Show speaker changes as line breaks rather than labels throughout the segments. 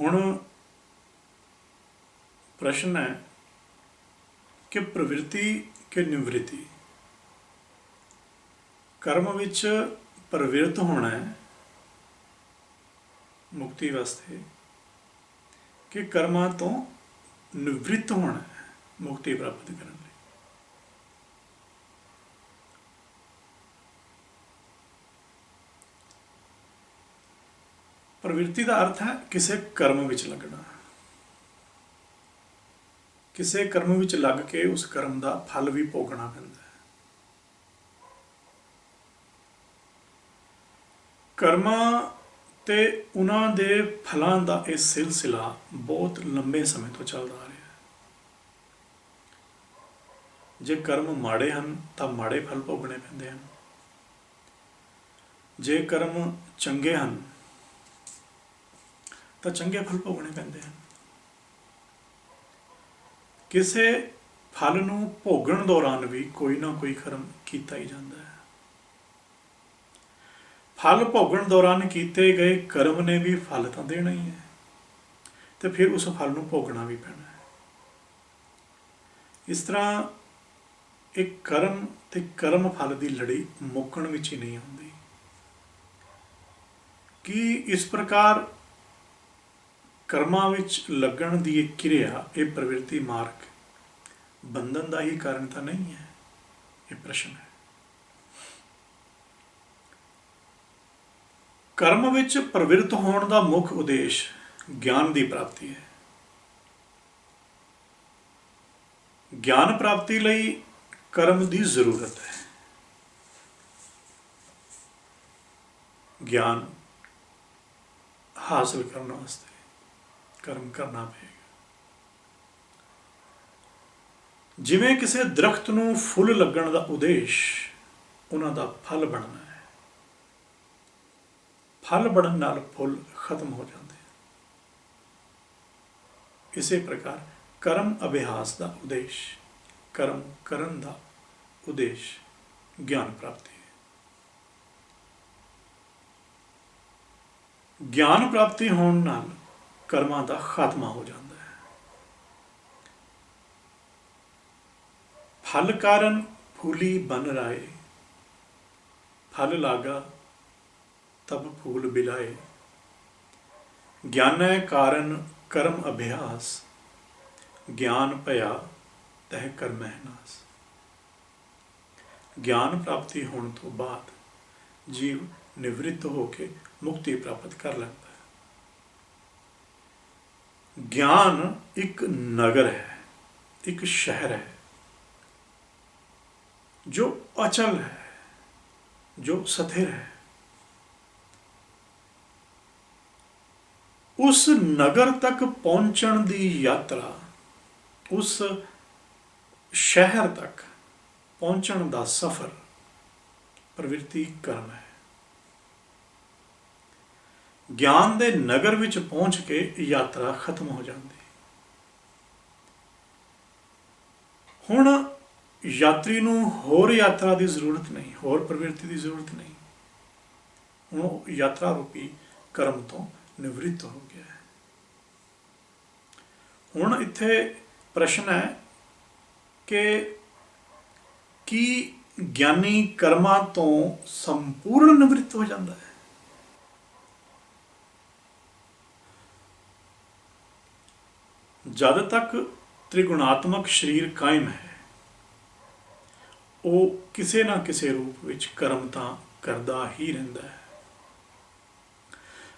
ਹੁਣ ਪ੍ਰਸ਼ਨ ਹੈ ਕਿ ਪ੍ਰਵਿਰਤੀ ਕਿ ਨਿਵ੍ਰਿਤੀ? ਕਰਮ ਵਿੱਚ ਪ੍ਰਵਿਰਤ ਹੋਣਾ ਹੈ ਮੁਕਤੀ ਵਾਸਤੇ ਕਿ ਕਰਮਾਂ ਤੋਂ ਨਿਵ੍ਰਿਤ ਹੋਣਾ ਹੈ, ਮੁਕਤੀ ਪ੍ਰਾਪਤ ਕਰਨ ਲਈ। ਪ੍ਰਵਿਰਤੀ ਦਾ ਅਰਥ ਹੈ ਕਿਸੇ ਕਰਮ ਵਿੱਚ ਲੱਗਣਾ। ਕਿਸੇ ਕਰਮ ਵਿੱਚ ਲੱਗ ਕੇ ਉਸ ਕਰਮ ਦਾ ਫਲ ਵੀ ਭੋਗਣਾ ਪੈਂਦਾ ਹੈ। ਕਰਮਾਂ ਤੇ ਉਹਨਾਂ ਦੇ ਫਲਾਂ ਦਾ ਇਹ ਸਿਲਸਿਲਾ ਬਹੁਤ ਲੰਬੇ ਸਮੇਂ ਤੋਂ ਚੱਲਦਾ ਆ ਰਿਹਾ ਹੈ। ਜੇ ਕਰਮ ਮਾੜੇ ਹਨ, ਤਾਂ ਮਾੜੇ ਫਲ ਭੋਗਣੇ ਪੈਂਦੇ ਹਨ। ਜੇ ਕਰਮ ਚੰਗੇ ਹਨ ਤਾਂ ਚੰਗੇ ਫਲ ਭੋਗਣੇ ਪੈਂਦੇ ਹਨ। ਕਿਸੇ ਫਲ ਨੂੰ ਭੋਗਣ ਦੌਰਾਨ ਵੀ ਕੋਈ ਨਾ ਕੋਈ ਕਰਮ ਕੀਤਾ ਹੀ ਜਾਂਦਾ ਹੈ। ਫਲ ਭੋਗਣ ਦੌਰਾਨ ਕੀਤੇ ਗਏ ਕਰਮ ਨੇ ਵੀ ਫਲ ਤਾਂ ਦੇਣਾ ਹੀ ਹੈ, ਤੇ ਫਿਰ ਉਸ ਫਲ ਨੂੰ ਭੋਗਣਾ ਵੀ ਪੈਣਾ ਹੈ। ਇਸ ਤਰ੍ਹਾਂ ਇੱਕ ਕਰਮ ਤੇ ਕਰਮ ਫਲ ਦੀ ਲੜੀ ਮੁੱਕਣ ਵਿੱਚ ਹੀ ਨਹੀਂ ਹੁੰਦੀ ਕੀ ਇਸ ਪ੍ਰਕਾਰ ਕਰਮਾਂ ਵਿੱਚ ਲੱਗਣ ਦੀ ਇਹ ਕਿਰਿਆ, ਇਹ ਪ੍ਰਵਿਰਤੀ ਮਾਰਗ। ਬੰਧਨ ਦਾ ਹੀ ਕਾਰਨ ਤਾਂ ਨਹੀਂ ਹੈ, ਇਹ ਪ੍ਰਸ਼ਨ ਹੈ। ਕਰਮ ਵਿੱਚ ਪ੍ਰਵਿਰਤ ਹੋਣ ਦਾ ਮੁੱਖ ਉਦੇਸ਼ ਗਿਆਨ ਦੀ ਪ੍ਰਾਪਤੀ ਹੈ। ਗਿਆਨ ਪ੍ਰਾਪਤੀ ਲਈ ਕਰਮ ਦੀ ਜ਼ਰੂਰਤ ਹੈ। ਗਿਆਨ ਹਾਸਲ ਕਰਨ ਵਾਸਤੇ। ਕਰਮ ਕਰਨਾ ਪਏਗਾ। ਜਿਵੇਂ ਕਿਸੇ ਦਰਖਤ ਨੂੰ ਫੁੱਲ ਲੱਗਣ ਦਾ ਉਦੇਸ਼, ਉਹਨਾਂ ਦਾ ਫਲ ਬਣਨਾ ਹੈ। ਫਲ ਬਣਨ ਨਾਲ ਫੁੱਲ ਖਤਮ ਹੋ ਜਾਂਦੇ ਹਨ। ਇਸੇ ਪ੍ਰਕਾਰ ਕਰਮ ਅਭਿਆਸ ਦਾ ਉਦੇਸ਼, ਕਰਮ ਕਰਨ ਦਾ ਉਦੇਸ਼ ਗਿਆਨ ਪ੍ਰਾਪਤੀ ਹੈ। ਗਿਆਨ ਪ੍ਰਾਪਤੀ ਹੋਣ ਨਾਲ ਕਰਮਾਂ ਦਾ ਖਾਤਮਾ ਹੋ ਜਾਂਦਾ ਹੈ। ਫਲ ਕਾਰਨ ਫੂਲੀ ਬਨ ਰਾਏ, ਫਲ ਲਾਗਾ ਤਬ ਫੂਲ ਬਿਲਾਏ। ਗਿਆਨੈ ਕਾਰਨ ਕਰਮ ਅਭਿਆਸ, ਗਿਆਨ ਭਇਆ ਤਹਿ ਕਰਮਹਿ ਨਾਸ। ਗਿਆਨ ਪ੍ਰਾਪਤੀ ਹੋਣ ਤੋਂ ਬਾਅਦ ਜੀਵ ਨਿਵ੍ਰਿਤ ਹੋ ਕੇ ਮੁਕਤੀ ਪ੍ਰਾਪਤ ਕਰ ਲੈਂਦਾ ਗਿਆਨ ਇੱਕ ਨਗਰ ਹੈ, ਇੱਕ ਸ਼ਹਿਰ ਹੈ, ਜੋ ਅਚਲ ਹੈ, ਜੋ ਸਥਿਰ ਹੈ। ਉਸ ਨਗਰ ਤੱਕ ਪਹੁੰਚਣ ਦੀ ਯਾਤਰਾ, ਉਸ ਸ਼ਹਿਰ ਤੱਕ ਪਹੁੰਚਣ ਦਾ ਸਫ਼ਰ ਪ੍ਰਵਿਰਤੀ ਕਰਮ ਹੈ। ਗਿਆਨ ਦੇ ਨਗਰ ਵਿੱਚ ਪਹੁੰਚ ਕੇ ਯਾਤਰਾ ਖਤਮ ਹੋ ਜਾਂਦੀ। ਹੁਣ ਯਾਤਰੀ ਨੂੰ ਹੋਰ ਯਾਤਰਾ ਦੀ ਜ਼ਰੂਰਤ ਨਹੀਂ, ਹੋਰ ਪ੍ਰਵਿਰਤੀ ਦੀ ਜ਼ਰੂਰਤ ਨਹੀਂ। ਹੁਣ ਉਹ ਯਾਤਰਾ ਰੂਪੀ ਕਰਮ ਤੋਂ ਨਿਵ੍ਰਿਤ ਹੋ ਗਿਆ ਹੈ। ਹੁਣ ਇੱਥੇ ਪ੍ਰਸ਼ਨ ਹੈ ਕਿ ਕੀ ਗਿਆਨੀ ਕਰਮਾਂ ਤੋਂ ਸੰਪੂਰਨ ਨਿਵ੍ਰਿਤ ਹੋ ਜਾਂਦਾ ਹੈ? ਜਦ ਤੱਕ ਤ੍ਰਿਗੁਣਾਤਮਕ ਸਰੀਰ ਕਾਇਮ ਹੈ, ਉਹ ਕਿਸੇ ਨਾ ਕਿਸੇ ਰੂਪ ਵਿੱਚ ਕਰਮ ਤਾਂ ਕਰਦਾ ਹੀ ਰਹਿੰਦਾ ਹੈ।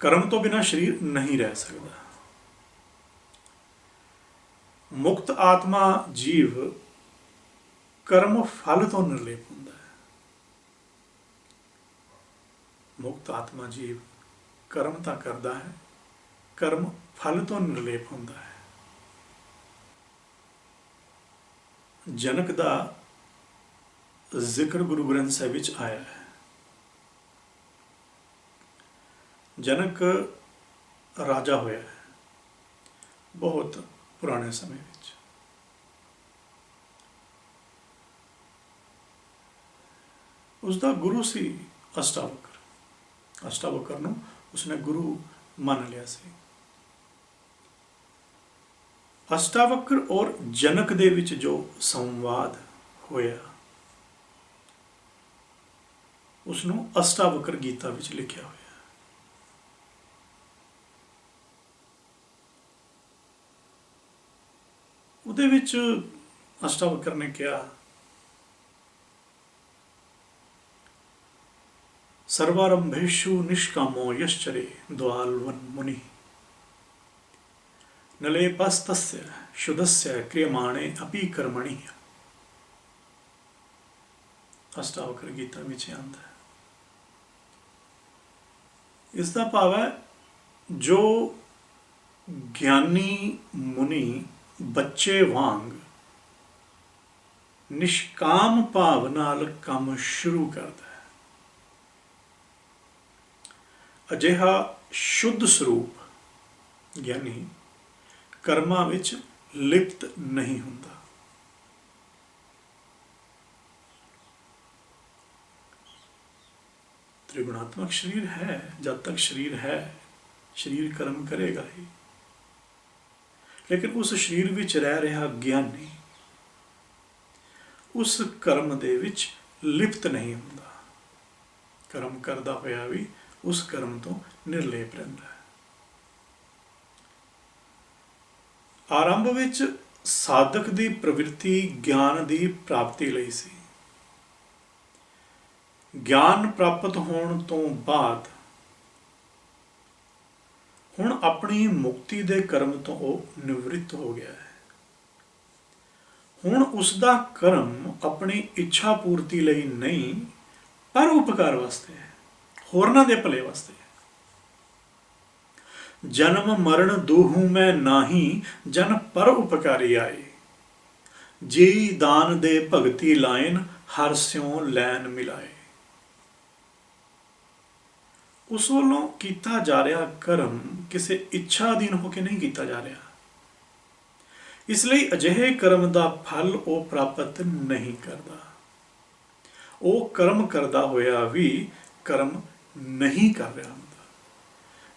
ਕਰਮ ਤੋਂ ਬਿਨਾ ਸਰੀਰ ਨਹੀਂ ਰਹਿ ਸਕਦਾ। ਮੁਕਤ ਆਤਮਾ ਜੀਵ ਕਰਮ ਫਲ ਤੋਂ ਨਿਰਲੇਪ ਹੁੰਦਾ ਹੈ। ਮੁਕਤ ਆਤਮਾ ਜੀਵ ਕਰਮ ਤਾਂ ਕਰਦਾ ਹੈ, ਕਰਮ ਫਲ ਤੋਂ ਨਿਰਲੇਪ ਹੁੰਦਾ ਹੈ। ਜਨਕ ਦਾ ਜ਼ਿਕਰ ਗੁਰੂ ਗ੍ਰੰਥ ਸਾਹਿਬ ਵਿੱਚ ਆਇਆ ਹੈ। ਜਨਕ ਰਾਜਾ ਹੋਇਆ ਹੈ ਬਹੁਤ ਪੁਰਾਣੇ ਸਮੇਂ ਵਿੱਚ। ਉਸ ਦਾ ਗੁਰੂ ਸੀ ਅਸ਼ਟਾਵਕਰ। ਅਸ਼ਟਾਵਕਰ ਨੂੰ ਉਸਨੇ ਗੁਰੂ ਮੰਨ ਲਿਆ ਸੀ। ਅਸ਼ਟਾਵਕਰ ਔਰ ਜਨਕ ਦੇ ਵਿੱਚ ਜੋ ਸੰਵਾਦ ਹੋਇਆ ਉਸ ਨੂੰ ਅਸ਼ਟਾਵਕਰ ਗੀਤਾ ਵਿੱਚ ਲਿਖਿਆ ਹੋਇਆ। ਉਹਦੇ ਵਿੱਚ ਅਸ਼ਟਾਵਕਰ ਨੇ ਕਿਹਾ, ਸਰਵਾਰੰਭੇਸ਼ੂ ਨਿਸ਼ਕਾਮੋ ਯਸ਼ਚਰੇ ਦਵਾਲਵਨ ਮੁਨੀ। नलेपस्तस्य शुद्धस्य क्रियमाणे अपि कर्मणि ਅਸ਼ਟਾਵਕਰ ਗੀਤਾ ਵਿੱਚ ਆਉਂਦਾ ਹੈ ਇਸ ਦਾ ਭਾਵ ਹੈ ਜੋ ਗਿਆਨੀ ਮੁਨੀ ਬੱਚੇ ਵਾਂਗ ਨਿਸ਼ਕਾਮ ਭਾਵ ਨਾਲ ਕੰਮ ਸ਼ੁਰੂ ਕਰਦਾ ਹੈ ਅਜਿਹਾ ਸ਼ੁੱਧ ਸਰੂਪ ਗਿਆਨੀ ਕਰਮਾਂ ਵਿੱਚ ਲਿਪਤ ਨਹੀਂ ਹੁੰਦਾ। ਤ੍ਰਿਗੁਣਾਤਮਕ ਸਰੀਰ ਹੈ, ਜਦ ਤੱਕ ਸਰੀਰ ਹੈ, ਸਰੀਰ ਕਰਮ ਕਰੇਗਾ ਹੀ। ਲੇਕਿਨ ਉਸ ਸਰੀਰ ਵਿੱਚ ਰਹਿ ਰਿਹਾ ਗਿਆਨੀ, ਉਸ ਕਰਮ ਦੇ ਵਿੱਚ ਲਿਪਤ ਨਹੀਂ ਹੁੰਦਾ। ਕਰਮ ਕਰਦਾ ਹੋਇਆ ਵੀ ਉਸ ਕਰਮ ਤੋਂ ਨਿਰਲੇਪ ਰਹਿੰਦਾ ਆਰੰਭ ਵਿੱਚ ਸਾਧਕ ਦੀ ਪ੍ਰਵਿਰਤੀ ਗਿਆਨ ਦੀ ਪ੍ਰਾਪਤੀ ਲਈ ਸੀ। ਗਿਆਨ ਪ੍ਰਾਪਤ ਹੋਣ ਤੋਂ ਬਾਅਦ ਹੁਣ ਆਪਣੀ ਮੁਕਤੀ ਦੇ ਕਰਮ ਤੋਂ ਉਹ ਨਿਵ੍ਰਿਤ ਹੋ ਗਿਆ ਹੈ। ਹੁਣ ਉਸ ਦਾ ਕਰਮ ਆਪਣੀ ਇੱਛਾ ਪੂਰਤੀ ਲਈ ਨਹੀਂ, ਪਰ ਉਪਕਾਰ ਵਾਸਤੇ ਹੈ। ਹੋਰਨਾਂ ਦੇ ਭਲੇ ਵਾਸਤੇ ਜਨਮ ਮਰਨ ਦੂਹੂ ਮੈਂ ਨਾਹੀ, ਜਨ ਪਰ ਉਪਕਾਰੀ ਆਏ। ਜੀ ਦਾਨ ਦੇ ਭਗਤੀ ਲਾਇਨ, ਹਰ ਸਿਉ ਲੈਨ ਮਿਲਾਏ। ਉਸ ਵੱਲੋਂ ਕੀਤਾ ਜਾ ਰਿਹਾ ਕਰਮ ਕਿਸੇ ਇੱਛਾ ਅਧੀਨ ਹੋ ਕੇ ਨਹੀਂ ਕੀਤਾ ਜਾ ਰਿਹਾ। ਇਸ ਲਈ ਅਜਿਹੇ ਕਰਮ ਦਾ ਫਲ ਉਹ ਪ੍ਰਾਪਤ ਨਹੀਂ ਕਰਦਾ। ਉਹ ਕਰਮ ਕਰਦਾ ਹੋਇਆ ਵੀ ਕਰਮ ਨਹੀਂ ਕਰ ਰਿਹਾ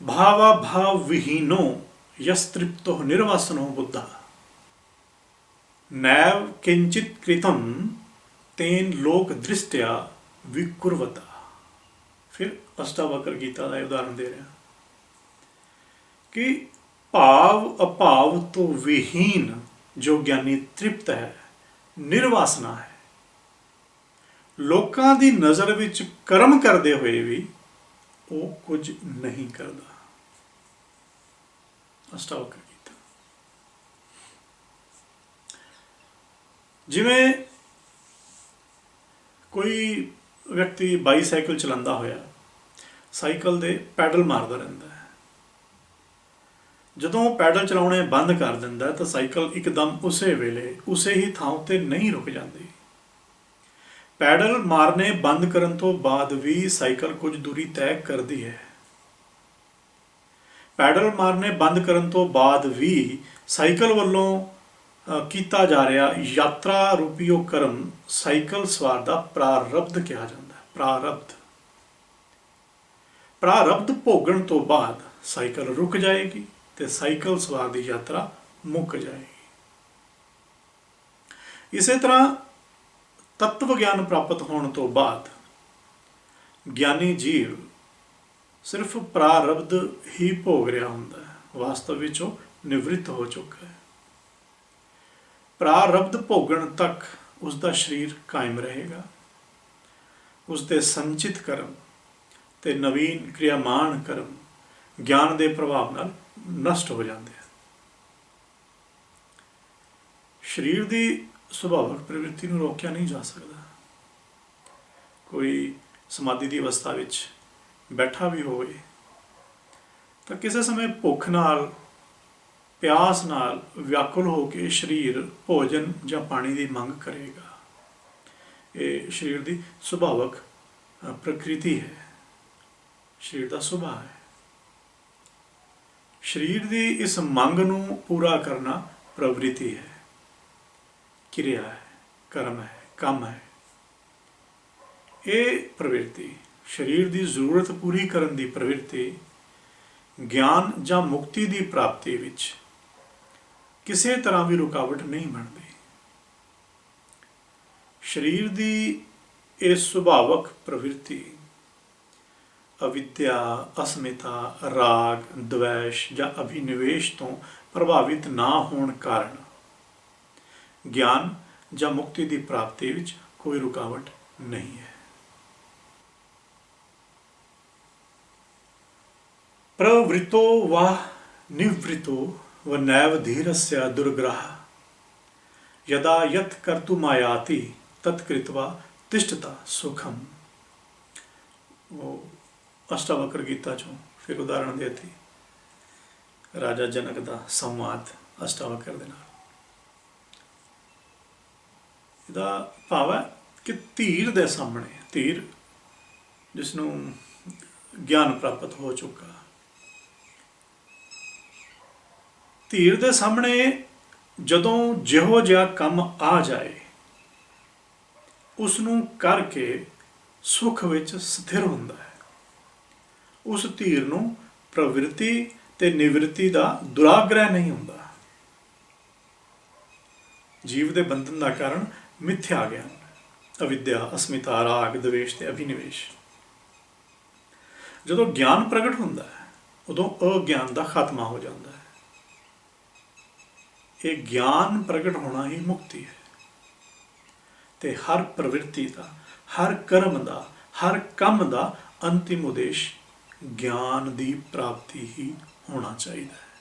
ਹੁੰਦਾ ਭਾਵਾ ਭਾਵ ਵਿਹੀਨੋ ਯਸ ਤ੍ਰਿਪਤੋ ਨਿਰਵਾਸਨੋ ਬੁੱਧਾ ਨੈਵ ਕਿੰਚਿਤ ਕ੍ਰਿਤਮ ਤੇਨ ਲੋਕ ਫਿਰ ਅਸ਼ਟਾਵਕਰ ਗੀਤਾ ਦਾ ਇਹ ਉਦਾਹਰਣ ਦੇ ਰਿਹਾ ਕਿ ਭਾਵ ਅਭਾਵ ਤੋਂ ਵਿਹੀਨ ਜੋ ਗਿਆਨੀ ਤ੍ਰਿਪਤ ਹੈ ਨਿਰਵਾਸਨਾ ਹੈ ਲੋਕਾਂ ਦੀ ਨਜ਼ਰ ਵਿੱਚ ਕਰਮ ਕਰਦੇ ਹੋਏ ਵੀ ਉਹ ਕੁਝ ਨਹੀਂ ਕਰਦਾ। ਅਸ਼ਟਾਵਕਰ ਕੀਤਾ ਜਿਵੇਂ ਕੋਈ ਵਿਅਕਤੀ ਬਾਈਸਾਈਕਲ ਚਲਾਉਂਦਾ ਹੋਇਆ, ਸਾਈਕਲ ਦੇ ਪੈਡਲ ਮਾਰਦਾ ਰਹਿੰਦਾ ਹੈ। ਜਦੋਂ ਉਹ ਪੈਡਲ ਚਲਾਉਣੇ ਬੰਦ ਕਰ ਦਿੰਦਾ ਤਾਂ ਸਾਈਕਲ ਇੱਕਦਮ ਉਸੇ ਵੇਲੇ, ਉਸੇ ਹੀ ਥਾਂ ਉੱਤੇ ਨਹੀਂ ਰੁਕ ਜਾਂਦੀ। ਪੈਡਲ ਮਾਰਨੇ ਬੰਦ ਕਰਨ ਤੋਂ ਬਾਅਦ ਵੀ ਸਾਈਕਲ ਕੁਝ ਦੂਰੀ ਤੈਅ ਕਰਦੀ ਹੈ। ਪੈਡਲ ਮਾਰਨੇ ਬੰਦ ਕਰਨ ਤੋਂ ਬਾਅਦ ਵੀ ਸਾਈਕਲ ਵੱਲੋਂ ਕੀਤਾ ਜਾ ਰਿਹਾ ਯਾਤਰਾ ਰੂਪੀ ਉਹ ਕਰਮ ਸਾਈਕਲ ਸਵਾਰ ਦਾ ਪ੍ਰਾਰਬਧ ਕਿਹਾ ਜਾਂਦਾ ਹੈ। ਪ੍ਰਾਰਬਧ। ਪ੍ਰਾਰਬਧ ਭੋਗਣ ਤੋਂ ਬਾਅਦ ਸਾਈਕਲ ਰੁਕ ਜਾਏਗੀ ਤੇ ਸਾਈਕਲ ਸਵਾਰ ਦੀ ਯਾਤਰਾ ਮੁੱਕ ਜਾਏਗੀ। ਇਸੇ ਤਰ੍ਹਾਂ ਤਤਵ ਗਿਆਨ ਪ੍ਰਾਪਤ ਹੋਣ ਤੋਂ ਬਾਅਦ ਗਿਆਨੀ ਜੀਵ ਸਿਰਫ ਪ੍ਰਾਰਬਧ ਹੀ ਭੋਗ ਰਿਹਾ ਹੁੰਦਾ ਹੈ। ਵਾਸਤਵ ਵਿੱਚ ਉਹ ਨਿਵ੍ਰਿਤ ਹੋ ਚੁੱਕਾ ਹੈ। ਪ੍ਰਾਰਬਧ ਭੋਗਣ ਤੱਕ ਉਸ ਦਾ ਸਰੀਰ ਕਾਇਮ ਰਹੇਗਾ। ਉਸ ਦੇ ਸੰਚਿਤ ਕਰਮ ਤੇ ਨਵੀਨ ਕਿਰਿਆਮਾਨ ਕਰਮ ਗਿਆਨ ਦੇ ਪ੍ਰਭਾਵ ਨਾਲ ਨਸ਼ਟ ਹੋ ਜਾਂਦੇ ਹਨ। ਸਰੀਰ ਦੀ ਸੁਭਾਵਕ ਪ੍ਰਵਿਰਤੀ ਨੂੰ ਰੋਕਿਆ ਨਹੀਂ ਜਾ ਸਕਦਾ। ਕੋਈ ਸਮਾਧੀ ਦੀ ਅਵਸਥਾ ਵਿੱਚ ਬੈਠਾ ਵੀ ਹੋਵੇ, ਤਾਂ ਕਿਸੇ ਸਮੇਂ ਭੁੱਖ ਨਾਲ, ਪਿਆਸ ਨਾਲ ਵਿਆਕੁਲ ਹੋ ਕੇ ਸਰੀਰ, ਭੋਜਨ ਜਾਂ ਪਾਣੀ ਦੀ ਮੰਗ ਕਰੇਗਾ। ਇਹ ਸਰੀਰ ਦੀ ਸੁਭਾਵਕ ਪ੍ਰਕਿਰਤੀ ਹੈ। ਸਰੀਰ ਦਾ ਸੁਭਾਅ ਹੈ। ਸਰੀਰ ਦੀ ਇਸ ਮੰਗ ਨੂੰ ਪੂਰਾ ਕਰਨਾ ਪ੍ਰਵਿਰਤੀ ਹੈ। ਕਿਰਿਆ ਹੈ, ਕਰਮ ਹੈ, ਕੰਮ ਹੈ। ਇਹ ਪ੍ਰਵਿਰਤੀ ਸਰੀਰ ਦੀ ਜ਼ਰੂਰਤ ਪੂਰੀ ਕਰਨ ਦੀ ਪ੍ਰਵਿਰਤੀ, ਗਿਆਨ ਜਾਂ ਮੁਕਤੀ ਦੀ ਪ੍ਰਾਪਤੀ ਵਿੱਚ ਕਿਸੇ ਤਰ੍ਹਾਂ ਵੀ ਰੁਕਾਵਟ ਨਹੀਂ ਬਣਦੀ। ਸਰੀਰ ਦੀ ਇਹ ਸੁਭਾਵਕ ਪ੍ਰਵਿਰਤੀ, ਅਵਿਦਿਆ, ਅਸਮਿਤਾ, ਰਾਗ, ਦਵੇਸ਼ ਜਾਂ ਅਭਿਨਿਵੇਸ਼ ਤੋਂ ਪ੍ਰਭਾਵਿਤ ਨਾ ਹੋਣ ਕਾਰਨ ਗਿਆਨ ਜਾਂ ਮੁਕਤੀ ਦੀ ਪ੍ਰਾਪਤੀ ਵਿੱਚ ਕੋਈ ਰੁਕਾਵਟ ਨਹੀਂ ਹੈ। ਪ੍ਰਵ੍ਰਿਤੋ ਵਾ ਨਿਵ੍ਰਿਤੋ ਵ ਨੈਵ ਧੀਰस्य ਦੁਰਗ੍ਰਹ। ਯਦਾ ਯਤ ਕਰਤੁਮਾਯਾਤੀ ਤਤ ਕ੍ਰਿਤਵਾ ਤਿਸ਼ਟਤਾ ਸੁਖਮ ਉਹ ਅਸ਼ਟਾਵਕਰ ਗੀਤਾ ਚੋਂ ਫਿਰ ਉਦਾਹਰਣ ਦੇਤੀ ਰਾਜਾ ਜਨਕ ਦਾ ਸੰਵਾਦ ਅਸ਼ਟਾਵਕਰ ਦੇ ਨਾਲ। ਦਾ ਭਾਵ ਹੈ ਕਿ ਧੀਰ ਦੇ ਸਾਹਮਣੇ ਧੀਰ ਜਿਸ ਨੂੰ ਗਿਆਨ ਪ੍ਰਾਪਤ ਹੋ ਚੁੱਕਾ। ਧੀਰ ਦੇ ਸਾਹਮਣੇ ਜਦੋਂ ਜਿਹੋ ਜਿਹਾ ਕੰਮ ਆ ਜਾਏ ਉਸ ਨੂੰ ਕਰਕੇ ਸੁਖ ਵਿੱਚ ਸਥਿਰ ਹੁੰਦਾ ਹੈ। ਉਸ ਧੀਰ ਨੂੰ ਪ੍ਰਵਿਰਤੀ ਤੇ ਨਿਵਰਤੀ ਦਾ ਦੁਰਾਗ੍ਰਹਿ ਨਹੀਂ ਹੁੰਦਾ। ਜੀਵ ਦੇ ਬੰਧਨ ਦਾ ਕਾਰਨ ਮਿਥਿਆ ਗਿਆਨ ਅਵਿਦਿਆ, ਅਸਮਿਤਾ, ਰਾਗ, ਦਵੇਸ਼ ਤੇ ਅਭਿਨਿਵੇਸ਼। ਜਦੋਂ ਗਿਆਨ ਪ੍ਰਗਟ ਹੁੰਦਾ ਹੈ, ਉਦੋਂ ਅਗਿਆਨ ਦਾ ਖਾਤਮਾ ਹੋ ਜਾਂਦਾ ਹੈ। ਇਹ ਗਿਆਨ ਪ੍ਰਗਟ ਹੋਣਾ ਹੀ ਮੁਕਤੀ ਹੈ। ਤੇ ਹਰ ਪ੍ਰਵਿਰਤੀ ਦਾ, ਹਰ ਕਰਮ ਦਾ, ਹਰ ਕੰਮ ਦਾ ਅੰਤਿਮ ਉਦੇਸ਼ ਗਿਆਨ ਦੀ ਪ੍ਰਾਪਤੀ ਹੀ ਹੋਣਾ ਚਾਹੀਦਾ ਹੈ।